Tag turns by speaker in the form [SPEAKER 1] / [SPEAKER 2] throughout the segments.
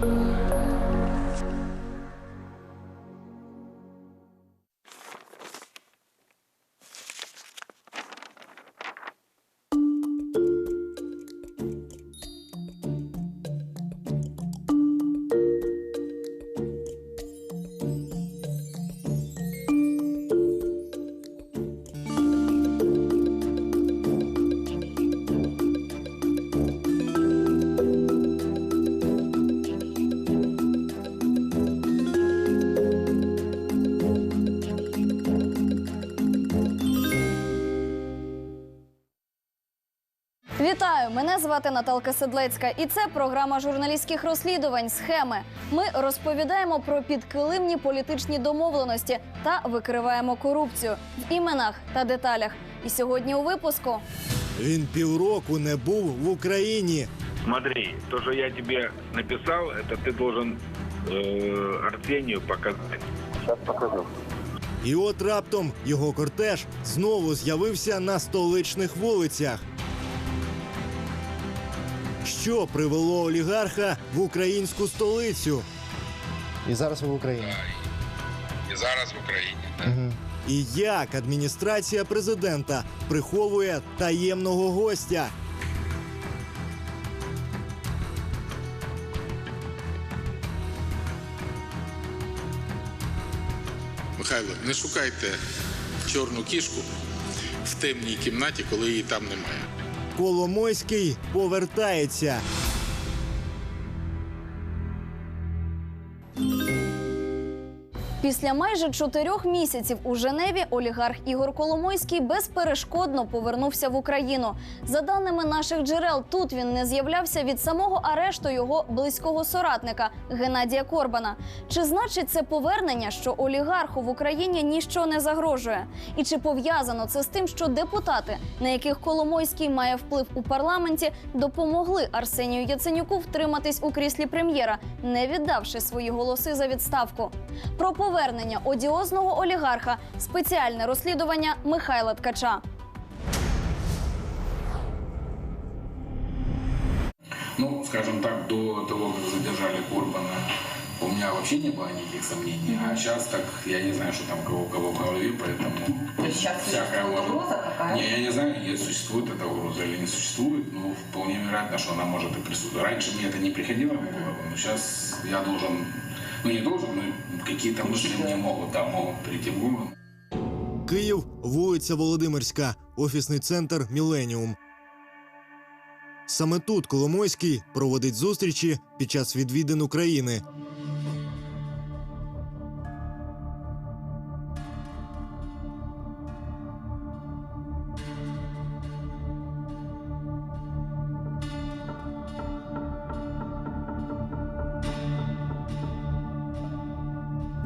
[SPEAKER 1] Thank you. Вітаю! Мене звати Наталка Седлецька, і це програма журналістських розслідувань Схеми. Ми розповідаємо про підкилимні політичні домовленості та викриваємо корупцію в іменах та деталях. І сьогодні у випуску
[SPEAKER 2] Він півроку не був в Україні.
[SPEAKER 3] Смотри, то, что я тебе написал, это ты должен э, Арсению показать. Сейчас покажу.
[SPEAKER 2] І от раптом його кортеж знову з'явився на столичних вулицях. Що привело олігарха в українську столицю?
[SPEAKER 4] І зараз ви в Україні.
[SPEAKER 5] І зараз в Україні. Да?
[SPEAKER 4] Угу.
[SPEAKER 2] І як адміністрація президента приховує таємного гостя?
[SPEAKER 5] Михайло, не шукайте чорну кішку в темній кімнаті, коли її там немає.
[SPEAKER 2] Коломойський повертається.
[SPEAKER 1] Після майже чотирьох місяців у Женеві олігарх Ігор Коломойський безперешкодно повернувся в Україну. За даними наших джерел, тут він не з'являвся від самого арешту його близького соратника Геннадія Корбана. Чи значить це повернення, що олігарху в Україні ніщо не загрожує? І чи пов'язано це з тим, що депутати, на яких Коломойський має вплив у парламенті, допомогли Арсенію Яценюку втриматись у кріслі прем'єра, не віддавши свої голоси за відставку? Про повернення одіозного олігарха спеціальне розслідування Михайла Ткача.
[SPEAKER 6] Ну, скажем так, до того, как задержали Курбана, у меня вообще не было никаких сомнений. А сейчас так, я не знаю, что там кого, у кого в голове, поэтому...
[SPEAKER 7] То есть сейчас
[SPEAKER 6] всякое
[SPEAKER 7] существует
[SPEAKER 6] может-
[SPEAKER 7] угроза какая-то?
[SPEAKER 6] Не, я не знаю, есть, существует эта угроза или не существует, но вполне вероятно, что она может и присутствовать. Раньше мне это не приходило в голову, но сейчас я должен, ну не должен, но какие-то мысли мне могут, да, могут прийти в голову.
[SPEAKER 2] Київ, вулиця Володимирська, офісний центр Міленіум. Саме тут Коломойський проводить зустрічі під час відвідин України. –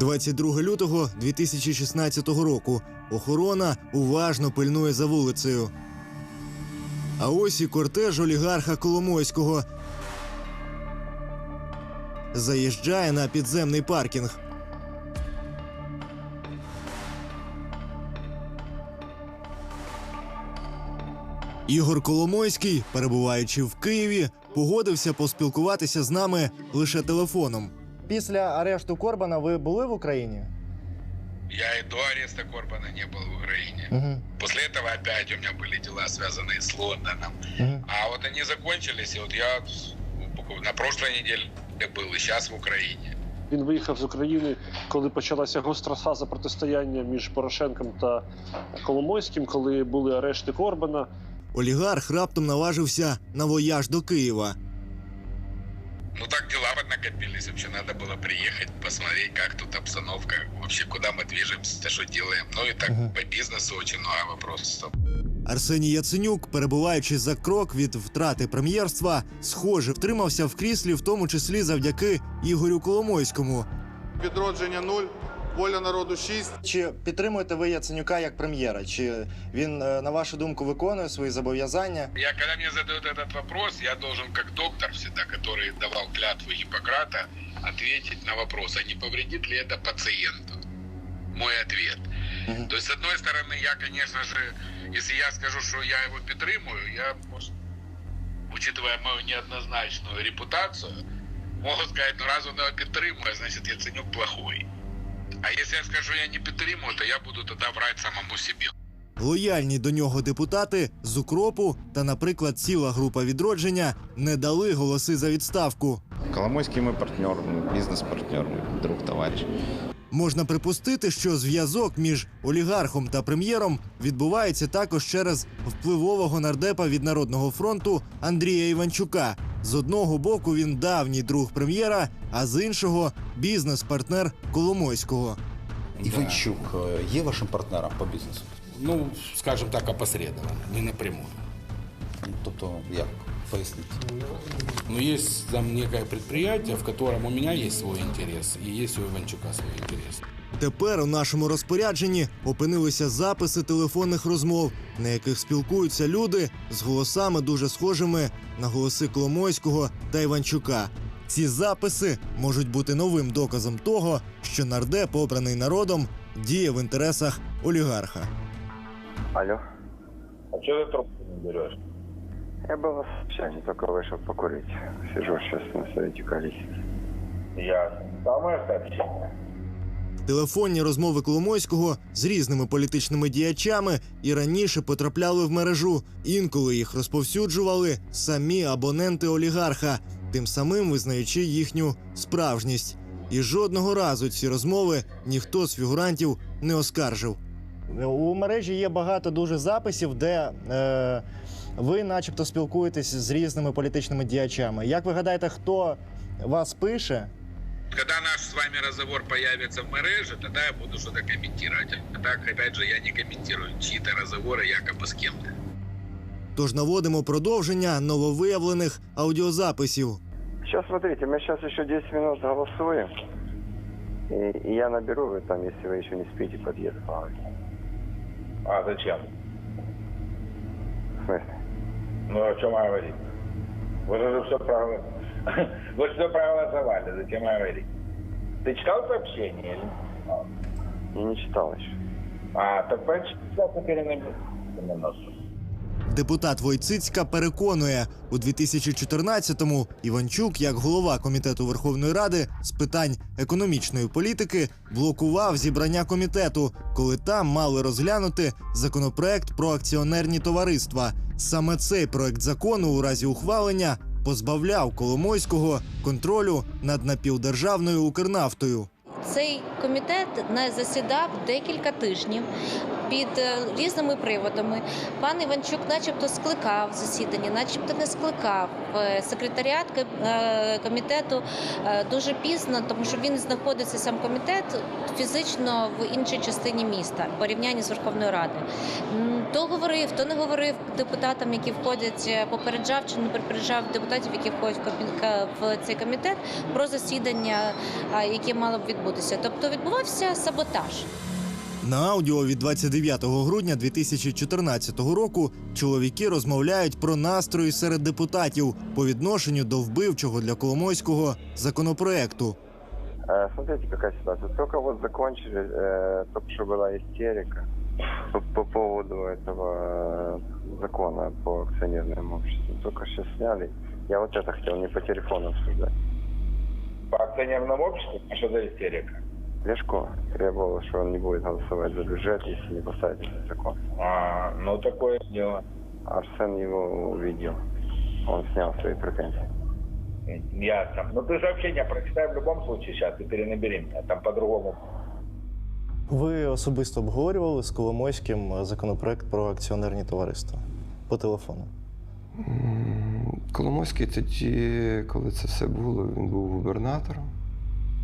[SPEAKER 2] 22 лютого 2016 року. Охорона уважно пильнує за вулицею. А ось і кортеж олігарха Коломойського. Заїжджає на підземний паркінг. Ігор Коломойський, перебуваючи в Києві, погодився поспілкуватися з нами лише телефоном
[SPEAKER 4] Після арешту Корбана ви були в Україні?
[SPEAKER 5] Я и до ареста Корбана не был в Украине.
[SPEAKER 4] Угу.
[SPEAKER 5] После этого опять у меня были дела, связанные с Лондоном.
[SPEAKER 4] Угу.
[SPEAKER 5] А вот они закончились, и вот я буквально на прошлой неделе был, и сейчас в Украине.
[SPEAKER 8] Він виїхав з України, коли почалася гостра фаза протистояння між Порошенком та Коломойським, коли були арешти Корбана.
[SPEAKER 2] Олігарх раптом наважився на вояж до Києва.
[SPEAKER 5] Ну так дела вот накопились. Вообще надо было приехать, посмотреть, как тут обстановка, вообще куда мы движемся, что делаем. Ну и так по бізнесу очень много вопросов.
[SPEAKER 2] Арсеній Яценюк, перебуваючи за крок від втрати прем'єрства, схоже, втримався в кріслі, в тому числі завдяки Ігорю Коломойському.
[SPEAKER 9] Відродження 0, воля народу 6.
[SPEAKER 4] Чи підтримуєте ви Яценюка як прем'єра? Чи він, е, на вашу думку, виконує свої зобов'язання?
[SPEAKER 5] Я, когда мне задают этот вопрос, я должен, как доктор всегда, который давал клятву Гиппократа, ответить на вопрос, а не повредит ли это пациенту? Мой ответ.
[SPEAKER 4] Мгм.
[SPEAKER 5] То есть, с одной стороны, я, конечно же, если я скажу, что я его підтримую, я, может, учитывая мою неоднозначную репутацию, Могут сказать, ну раз он его підтримує, значит Яценюк плохой. А если я скажу, я не підтримую, то я буду тогда врать самому себе.
[SPEAKER 2] Лояльні до нього депутати з укропу та, наприклад, ціла група відродження не дали голоси за відставку.
[SPEAKER 7] Коломойский мой партнер, мой бизнес-партнер, друг, товарищ.
[SPEAKER 2] Можна припустити, що зв'язок між олігархом та прем'єром відбувається також через впливового нардепа від народного фронту Андрія Іванчука. З одного боку він давній друг прем'єра, а з іншого бізнес-партнер Коломойського.
[SPEAKER 10] Іванчук е, є вашим партнером по бізнесу?
[SPEAKER 11] Ну, скажем так, опосредованно, не напрямую.
[SPEAKER 10] Ну, Тобто, як поясніть?
[SPEAKER 11] Но есть там некое предприятие, в котором у меня есть свой интерес, и есть у Иванчука свой интерес.
[SPEAKER 2] Тепер у нашому розпорядженні опинилися записи телефонних розмов, на яких спілкуються люди з голосами дуже схожими на голоси Коломойського та Іванчука. Ці записи можуть бути новим доказом того, що нардеп, обраний народом, діє в інтересах олігарха.
[SPEAKER 3] Алло. А что ты трубку не берешь?
[SPEAKER 7] Я был на совещании, только вышел покурить. Сижу сейчас на совете коалиции.
[SPEAKER 3] Я. Самое сообщение.
[SPEAKER 2] Телефонні розмови Коломойського з різними політичними діячами і раніше потрапляли в мережу. Інколи їх розповсюджували самі абоненти олігарха, тим самим визнаючи їхню справжність. І жодного разу ці розмови ніхто з фігурантів не оскаржив.
[SPEAKER 4] У мережі є багато дуже записів, де е, ви, начебто, спілкуєтесь з різними політичними діячами. Як ви гадаєте, хто вас пише?
[SPEAKER 5] Когда наш с вами разговор появится в мереже, тогда я буду что-то комментировать. А так, опять же, я не комментирую чьи-то разговоры якобы с кем-то.
[SPEAKER 2] Тож наводимо продовження нововиявлених аудіозаписів.
[SPEAKER 7] Сейчас смотрите, мы сейчас еще 10 минут голосуем. И, и я наберу, вы там, если вы еще не спите, подъезд поговорите.
[SPEAKER 3] А зачем?
[SPEAKER 7] В смысле?
[SPEAKER 3] Ну, о чем говорить? Вы же все проголосовали. Вы же все проголосовали, зачем говорить? Ты читал сообщение? или не читал?
[SPEAKER 7] Я не читал еще.
[SPEAKER 3] А, так прочитай теперь на минуту.
[SPEAKER 2] Депутат Войцицька переконує, у 2014-му Іванчук, як голова комітету Верховної Ради з питань економічної політики, блокував зібрання комітету, коли там мали розглянути законопроект про акціонерні товариства. Саме цей проект закону у разі ухвалення позбавляв Коломойського контролю над напівдержавною Укрнафтою.
[SPEAKER 12] Цей комітет не засідав декілька тижнів під е, різними приводами. Пан Іванчук, начебто, скликав засідання, начебто не скликав. Е, Секретаріат е, комітету дуже пізно, тому що він знаходиться сам комітет фізично в іншій частині міста в порівнянні з Верховною Радою. То говорив, то не говорив депутатам, які входять, попереджав чи не попереджав депутатів, які входять в цей комітет про засідання, яке мало б відбутися. Тобто відбувався саботаж.
[SPEAKER 2] На аудіо від 29 грудня 2014 року чоловіки розмовляють про настрої серед депутатів по відношенню до вбивчого для Коломойського законопроекту.
[SPEAKER 7] Э, смотрите, какая ситуация. Только вот закончили, э, только что была истерика по, по поводу этого э, закона по акционерным обществам. Только сейчас сняли. Я вот это хотел не по телефону обсуждать.
[SPEAKER 3] По акционерному обществу? А что за истерика?
[SPEAKER 7] Лешко требовал, что он не будет голосовать за бюджет, если не поставить этот закон.
[SPEAKER 3] А, ну такое дело.
[SPEAKER 7] Арсен его увидел. Он снял свои претензии.
[SPEAKER 3] Ясно. Ну ты сообщение прочитай в любом случае сейчас и перенабери меня. Там по-другому.
[SPEAKER 4] Ви особисто обговорювали з Коломойським законопроект про акціонерні товариства по телефону.
[SPEAKER 13] Коломойський тоді, коли це все було, він був губернатором.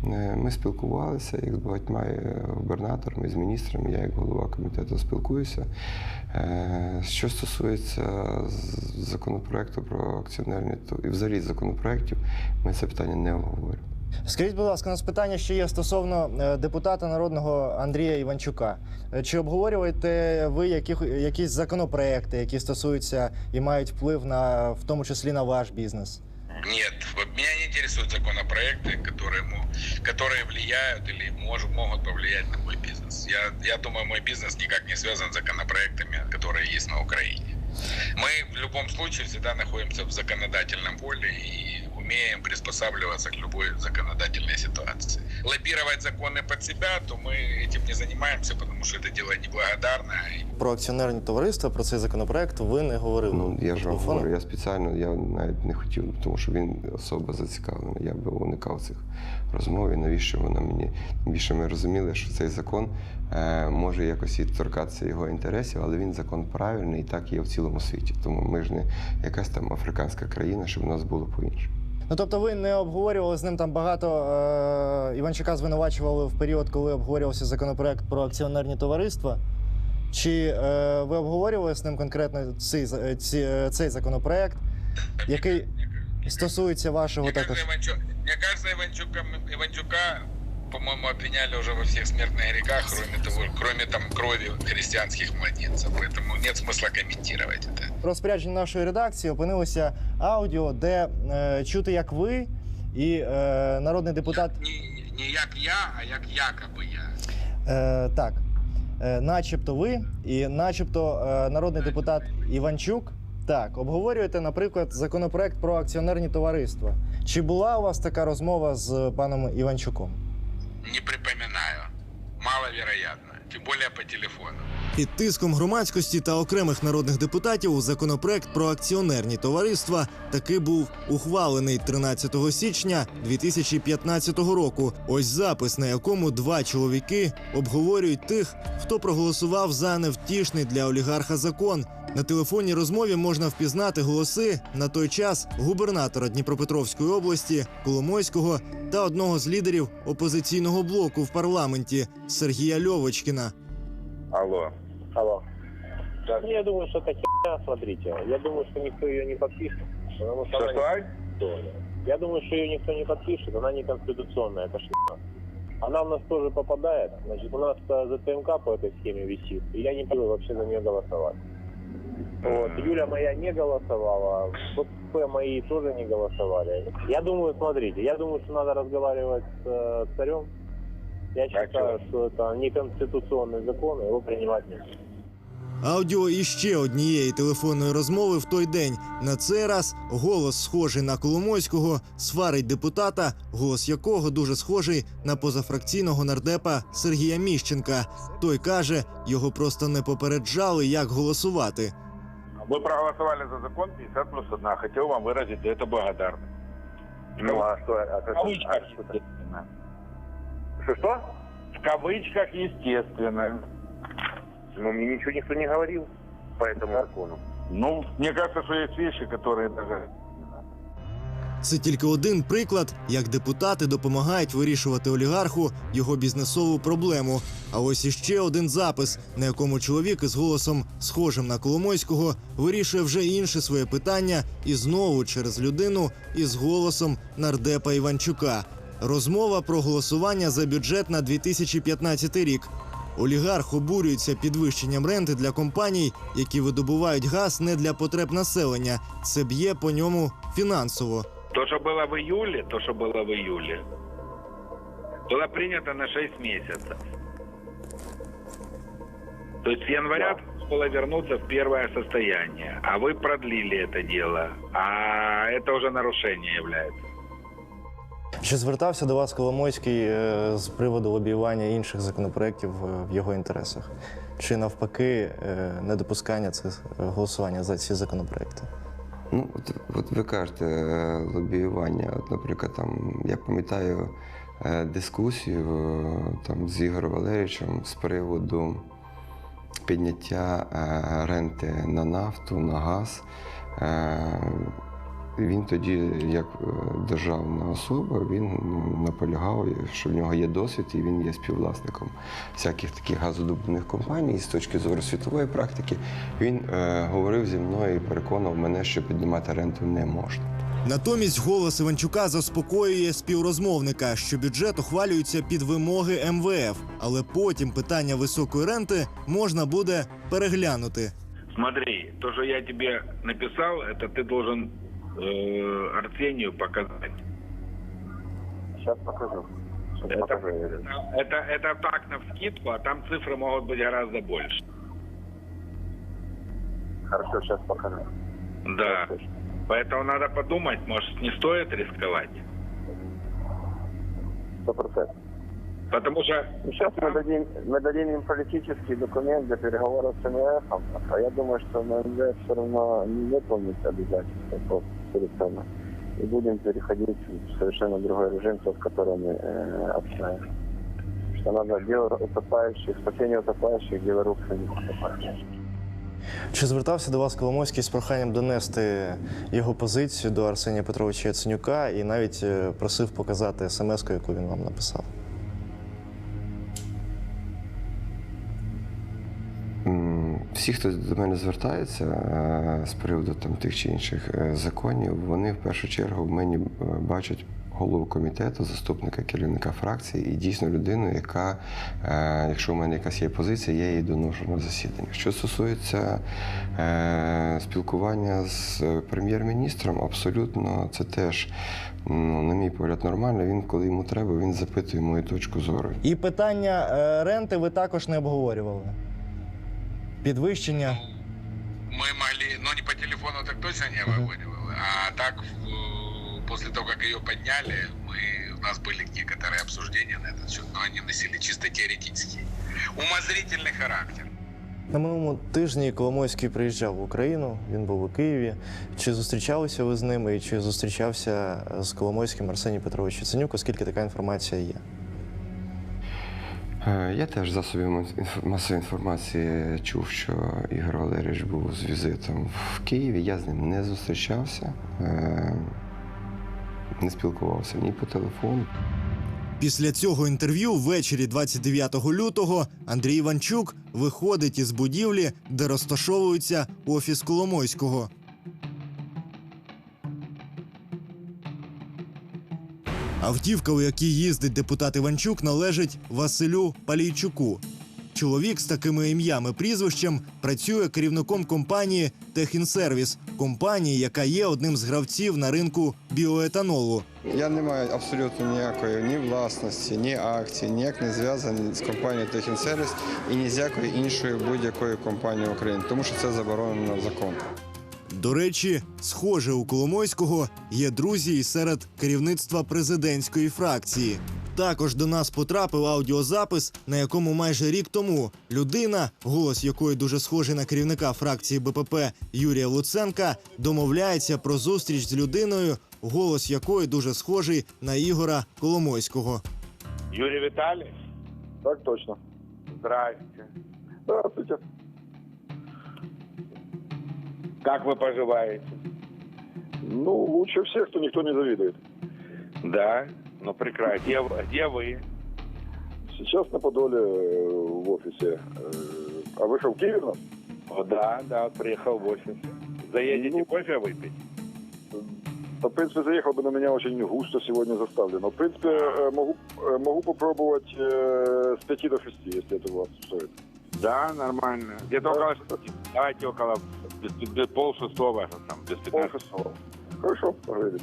[SPEAKER 13] Е, Ми спілкувалися як з багатьма е, губернаторами, з міністрами. Я як голова комітету спілкуюся. Е, Що стосується законопроекту про акціонерні то- і взагалі законопроектів, ми це питання не обговорюємо.
[SPEAKER 4] Скажіть, будь ласка, у нас питання ще є стосовно депутата народного Андрія Іванчука. Чи обговорюєте ви яких, якісь законопроекти, які стосуються і мають вплив на в тому числі на ваш бізнес?
[SPEAKER 5] Нет, вот меня не интересуют законопроекты, которые, ему- которые влияют или мож- могут повлиять на мой бизнес. Я, я думаю, мой бизнес никак не связан с законопроектами, которые есть на Украине. Мы в любом случае всегда находимся в законодательном поле, и у умеем приспосабливаться к любой законодательной ситуации. Лоббировать законы под себя, то мы этим не занимаемся, потому что это дело неблагодарное.
[SPEAKER 4] Про акціонерні товариства, про цей законопроект ви не говорили.
[SPEAKER 13] Ну, я ж вам
[SPEAKER 4] Телефон?
[SPEAKER 13] говорю, я спеціально я навіть не хотів, тому що він особа зацікавлена. Я би уникав цих розмов. І навіщо вона мені? Тим більше ми розуміли, що цей закон е, може якось і торкатися його інтересів, але він закон правильний і так є в цілому світі. Тому ми ж не якась там африканська країна, щоб у нас було по-іншому.
[SPEAKER 4] Ну тобто ви не обговорювали з ним там багато. Е- Іванчука звинувачували в період, коли обговорювався законопроект про акціонерні товариства. Чи е- ви обговорювали з ним конкретно цей, е, ці, е, цей законопроект, який стосується вашого також?
[SPEAKER 5] Іванчука Иванчук, мне кажется, Иванчука, Иванчука, по-моему, обвиняли уже во всех смертных грехах, кроме того, кроме там крови христианских младенцев. Поэтому нет смысла комментировать это.
[SPEAKER 4] В розпорядженні нашої редакції опинилося аудіо, де е, чути, як ви і е, народний депутат.
[SPEAKER 5] Не, не як я, а як якобы я.
[SPEAKER 4] Е, так, е, начебто ви і начебто е, народний депутат Іванчук. Так, обговорюєте, наприклад, законопроект про акціонерні товариства. Чи була у вас така розмова з паном Іванчуком?
[SPEAKER 5] Не припоминаю. Маловероятно. Тем более по телефону.
[SPEAKER 2] Під тиском громадськості та окремих народних депутатів законопроект про акціонерні товариства таки був ухвалений 13 січня 2015 року. Ось запис, на якому два чоловіки обговорюють тих, хто проголосував за невтішний для олігарха закон. На телефонній розмові можна впізнати голоси на той час губернатора Дніпропетровської області Коломойського та одного з лідерів опозиційного блоку в парламенті Сергія Льовочкіна.
[SPEAKER 3] Алло.
[SPEAKER 14] Алло. Ну, я думаю, что это херня, смотрите. Я думаю, что никто ее не подпишет. Потому что она
[SPEAKER 3] Что,
[SPEAKER 14] не конституционная. Я думаю, что ее никто не подпишет, она не конституционная, это шляпа. Она у нас тоже попадает. Значит, у нас э, ЗТМК по этой схеме висит. И я не буду вообще за нее голосовать. Вот. Юля моя не голосовала, вот П мои тоже не голосовали. Я думаю, смотрите, я думаю, что надо разговаривать с э, царем. Я считаю, что это неконституционный закон, и его принимать нельзя.
[SPEAKER 2] Аудіо іще однієї телефонної розмови в той день. На цей раз голос, схожий на Коломойського, сварить депутата, голос якого дуже схожий на позафракційного нардепа Сергія Міщенка. Той каже, його просто не попереджали, як голосувати.
[SPEAKER 3] Вы проголосовали за закон 50 плюс 1. Хотел вам выразить за это благодарность.
[SPEAKER 7] Ну, а что? А,
[SPEAKER 3] В
[SPEAKER 7] что-
[SPEAKER 3] кавычках,
[SPEAKER 7] а что-
[SPEAKER 3] естественно.
[SPEAKER 7] Что-что?
[SPEAKER 3] В кавычках, естественно.
[SPEAKER 7] Ну, мне ничего никто не говорил по этому закону.
[SPEAKER 3] Ну, мне кажется, что есть вещи, которые даже...
[SPEAKER 2] Це тільки один приклад, як депутати допомагають вирішувати олігарху його бізнесову проблему. А ось іще один запис, на якому чоловік із голосом, схожим на Коломойського, вирішує вже інше своє питання і знову через людину із голосом нардепа Іванчука. Розмова про голосування за бюджет на 2015 рік. Олігарх обурюється підвищенням ренти для компаній, які видобувають газ не для потреб населення. Це б'є по ньому фінансово.
[SPEAKER 3] То, что было в июле, то, что было в июле, было принято на 6 месяцев. То есть с января было вернуться в первое состояние, а вы продлили это дело, а это уже нарушение является.
[SPEAKER 4] Чи звертався до вас Коломойський е, з приводу лобіювання інших законопроєктів е, в його інтересах? Чи навпаки е, недопускання цих е, голосування за ці законопроекти?
[SPEAKER 13] Ну, от, от ви кажете, е, лобіювання. От, наприклад, там, я пам'ятаю е, дискусію е, там, з Ігорем Валерійовичем з приводу підняття ренти на нафту, на газ. Він тоді, як е, державна особа, він ну, наполягав, що в нього є досвід і він є співвласником всяких таких газодобувних компаній. І з точки зору світової практики він е, говорив зі мною і переконав мене, що піднімати ренту не можна.
[SPEAKER 2] Натомість голос Іванчука заспокоює співрозмовника, що бюджет ухвалюється під вимоги МВФ, але потім питання високої ренти можна буде переглянути.
[SPEAKER 3] Смотри, то, что я тебе написал, это ты должен э, Арсению показать.
[SPEAKER 7] Сейчас покажу. Сейчас
[SPEAKER 3] Это,
[SPEAKER 7] покажу.
[SPEAKER 3] это, это так на вскидку, а там цифры могут быть гораздо больше.
[SPEAKER 7] Хорошо, сейчас покажу.
[SPEAKER 3] Да. Поэтому надо подумать, может, не стоит рисковать.
[SPEAKER 7] Сто процентов.
[SPEAKER 3] Потому что
[SPEAKER 7] Сейчас мы дадим, мы дадим им политический документ для переговоров с МВФ, а я думаю, что МВФ все равно не выполнит обязательства по перед собой. И будем переходить в совершенно другой режим, тот, который мы э, общаемся. Что надо дело утопающих, спасение утопающих, дело рук самих утопающих.
[SPEAKER 4] Чи звертався до вас Коломойський з проханням донести його позицію до Арсенія Петровича Яценюка і навіть е, просив показати смс-ку, яку він вам написав?
[SPEAKER 13] Всі, хто до мене звертається е, з приводу там, тих чи інших е, законів, вони в першу чергу в мені е, бачать голову комітету, заступника керівника фракції і дійсно людину, яка, якщо в мене якась є позиція, я її доношу на засідання. Що стосується спілкування з прем'єр-міністром, абсолютно це теж, ну, на мій погляд, нормально. Він, коли йому треба, він запитує мою точку зору.
[SPEAKER 4] І питання ренти ви також не обговорювали Підвищення.
[SPEAKER 5] Мы могли, ну не по телефону так точно не выводил, а так в- после того, как ее подняли, мы, у нас были некоторые обсуждения на этот счет, но они носили чисто теоретический, умозрительный характер.
[SPEAKER 4] На минулому тижні Коломойський приїжджав в Україну, він був у Києві. Чи зустрічалися ви з ним і чи зустрічався з Коломойським Арсеній Петрович Яценюк, оскільки така інформація є?
[SPEAKER 13] Е, Я теж засобів масової інформації чув, що Ігор Валерійович був з візитом в Києві. Я з ним не зустрічався, е, не спілкувався ні по телефону.
[SPEAKER 2] Після цього інтерв'ю ввечері 29 лютого Андрій Іванчук виходить із будівлі, де розташовується офіс Коломойського. Автівка, у якій їздить депутат Іванчук, належить Василю Палійчуку. Чоловік з такими ім'ями прізвищем працює керівником компанії Техінсервіс, компанії, яка є одним з гравців на ринку біоетанолу.
[SPEAKER 15] Я не маю абсолютно ніякої ні власності, ні акцій, ніяк не зв'язаний з компанією Техінсервіс і ні з якою іншою будь-якою компанією України, тому що це заборонено законом.
[SPEAKER 2] До речі, схоже, у Коломойського є друзі і серед керівництва президентської фракції. Також до нас потрапив аудіозапис, на якому майже рік тому людина, голос якої дуже схожий на керівника фракції БПП Юрія Луценка, домовляється про зустріч з людиною, голос якої дуже схожий на Ігора Коломойського.
[SPEAKER 3] Юрий Витальевич?
[SPEAKER 7] Так точно.
[SPEAKER 3] Здрасте.
[SPEAKER 7] Здравствуйте.
[SPEAKER 3] Как вы поживаете?
[SPEAKER 7] Ну, лучше всех, кто никто не завидует.
[SPEAKER 3] Да, ну прекрасно. Где, вы- где вы?
[SPEAKER 7] Сейчас на Подоле э, в офисе. Э, А вы что, в Киеве у?
[SPEAKER 3] О, да, да, приехал в офис. Заедете кофе выпить?
[SPEAKER 7] Да, в принципе, заехал бы, но меня очень густо сегодня заставлено. В принципе, э, могу, могу попробовать э, с 5 до 6, если это вас устроит.
[SPEAKER 3] Да, нормально. Где-то около. Давайте около без, без, пол шестого, там, без пятнадцати.
[SPEAKER 7] Хорошо, поговорили.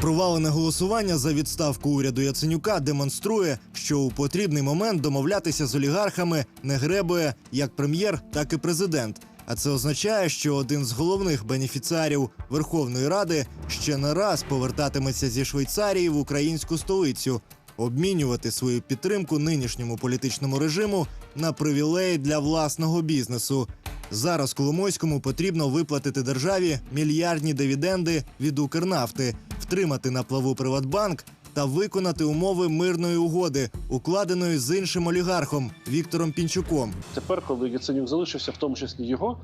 [SPEAKER 2] Провалене голосування за відставку уряду Яценюка демонструє, що у потрібний момент домовлятися з олігархами не гребує як прем'єр, так і президент. А це означає, що один з головних бенефіціарів Верховної Ради ще не раз повертатиметься зі Швейцарії в українську столицю, обмінювати свою підтримку нинішньому політичному режиму на привілеї для власного бізнесу. Зараз Коломойському потрібно виплатити державі мільярдні дивіденди від Укрнафти, втримати на плаву Приватбанк та виконати умови мирної угоди, укладеної з іншим олігархом Віктором Пінчуком.
[SPEAKER 8] Тепер, коли Яценюк залишився, в тому числі його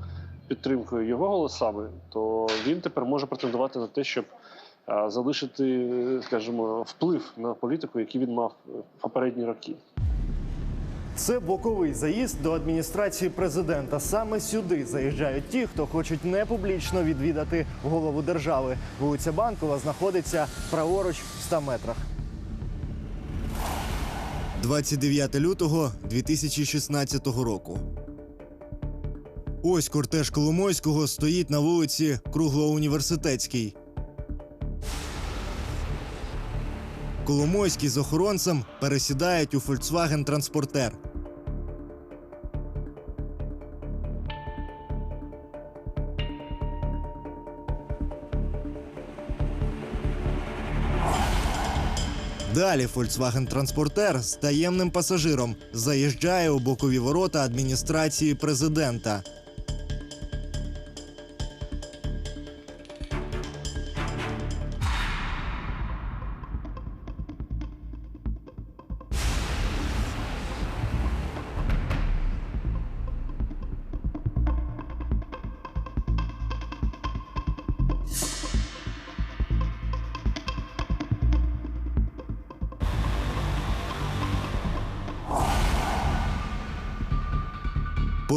[SPEAKER 8] підтримкою, його голосами, то він тепер може претендувати на те, щоб залишити, скажімо, вплив на політику, який він мав в попередні роки.
[SPEAKER 4] Це боковий заїзд до адміністрації президента. Саме сюди заїжджають ті, хто хочуть не публічно відвідати голову держави. Вулиця Банкова знаходиться праворуч в 100 метрах.
[SPEAKER 2] 29 лютого 2016 року. Ось кортеж Коломойського стоїть на вулиці Круглоуніверситетській. Коломойський з охоронцем пересідають у Volkswagen Транспортер. Далі Volkswagen Транспортер з таємним пасажиром заїжджає у бокові ворота адміністрації президента.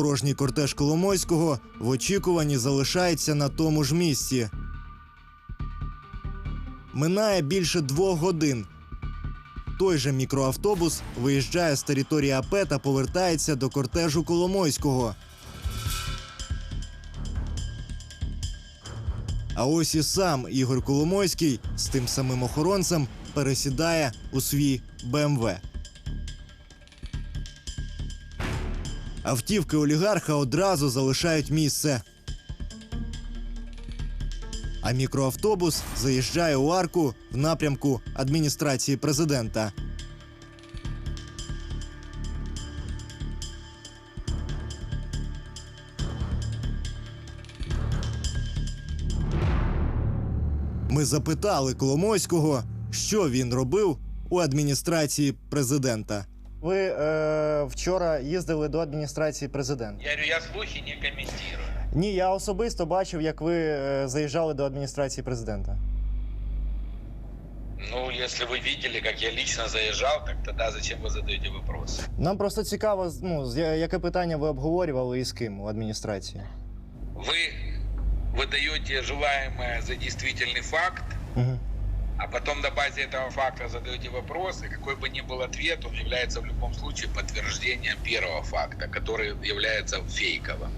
[SPEAKER 2] Порожній кортеж Коломойського в очікуванні залишається на тому ж місці. Минає більше двох годин. Той же мікроавтобус виїжджає з території АП та повертається до кортежу Коломойського. А ось і сам Ігор Коломойський з тим самим охоронцем пересідає у свій БМВ. Автівки олігарха одразу залишають місце. А мікроавтобус заїжджає у арку в напрямку адміністрації президента. Ми запитали Коломойського, що він робив у адміністрації президента.
[SPEAKER 4] Ви е, вчора їздили до адміністрації президента.
[SPEAKER 5] Я говорю, я слухи не комментирую.
[SPEAKER 4] Ні, я особисто бачив, як ви е, заїжджали до адміністрації президента.
[SPEAKER 5] Ну, если вы видели, как я лично заезжал, так тогда зачем вы задаете вопросы?
[SPEAKER 4] Нам просто цікаво, з- ну, з- я- яке питання ви обговорювали і з ким у адміністрації.
[SPEAKER 5] Вы выдаете желаемое за действительный факт,
[SPEAKER 4] Угу.
[SPEAKER 5] а потом на базе этого факта задаете вопросы. Какой бы ни был ответ, он является в любом случае подтверждением первого факта, который является фейковым.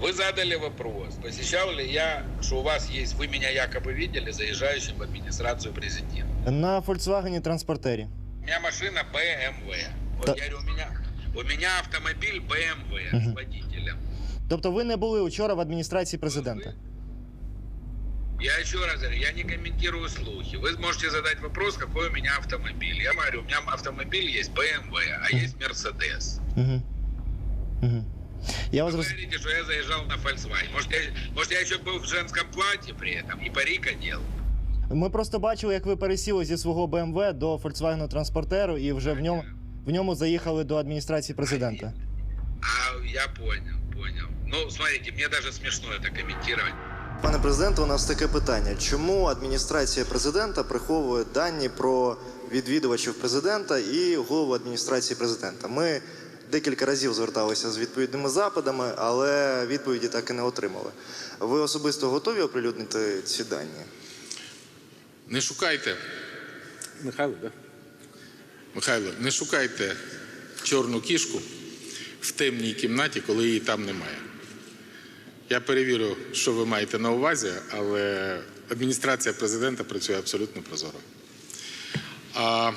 [SPEAKER 5] Вы задали вопрос, посещал ли я, что у вас есть, вы меня якобы видели заезжающим в администрацию президента.
[SPEAKER 4] На Volkswagen транспортері.
[SPEAKER 5] У меня машина BMW. Вот
[SPEAKER 4] Да.
[SPEAKER 5] я говорю, у меня, у меня автомобиль BMW
[SPEAKER 4] Мгм.
[SPEAKER 5] с водителем.
[SPEAKER 4] Тобто ви не були вчора в адміністрації президента.
[SPEAKER 5] Я еще раз говорю, я не комментирую слухи. Вы можете задать вопрос, какой у меня автомобиль. Я говорю, у меня автомобиль есть BMW, а есть Mercedes.
[SPEAKER 4] Угу. Угу. Я вас
[SPEAKER 5] Вы
[SPEAKER 4] роз...
[SPEAKER 5] говорите, что я заезжал на Volkswagen. Может, я, может, я еще был в женском платье при этом и парик одел.
[SPEAKER 4] Ми просто бачили, як ви пересіли зі свого BMW до Volkswagen транспортеру і вже в ньому, в ньому заїхали до адміністрації президента.
[SPEAKER 5] А я понял, понял. Ну, смотрите, мне даже смешно это комментировать.
[SPEAKER 2] Пане президенте, у нас таке питання: чому адміністрація президента приховує дані про відвідувачів президента і голову адміністрації президента? Ми декілька разів зверталися з відповідними запитами, але відповіді так і не отримали. Ви особисто готові оприлюднити ці дані?
[SPEAKER 11] Не шукайте. Михайло, да? Михайло, не шукайте чорну кішку в темній кімнаті, коли її там немає. Я перевірю, що ви маєте на увазі, але адміністрація президента працює абсолютно прозоро. А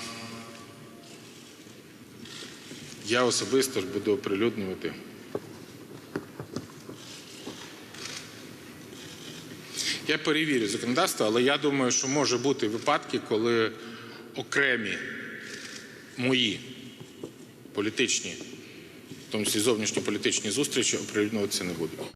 [SPEAKER 11] я особисто ж буду оприлюднювати. Я перевірю законодавство, але я думаю, що може бути випадки, коли окремі мої політичні, в тому числі зовнішньополітичні зустрічі оприлюднюватися не будуть.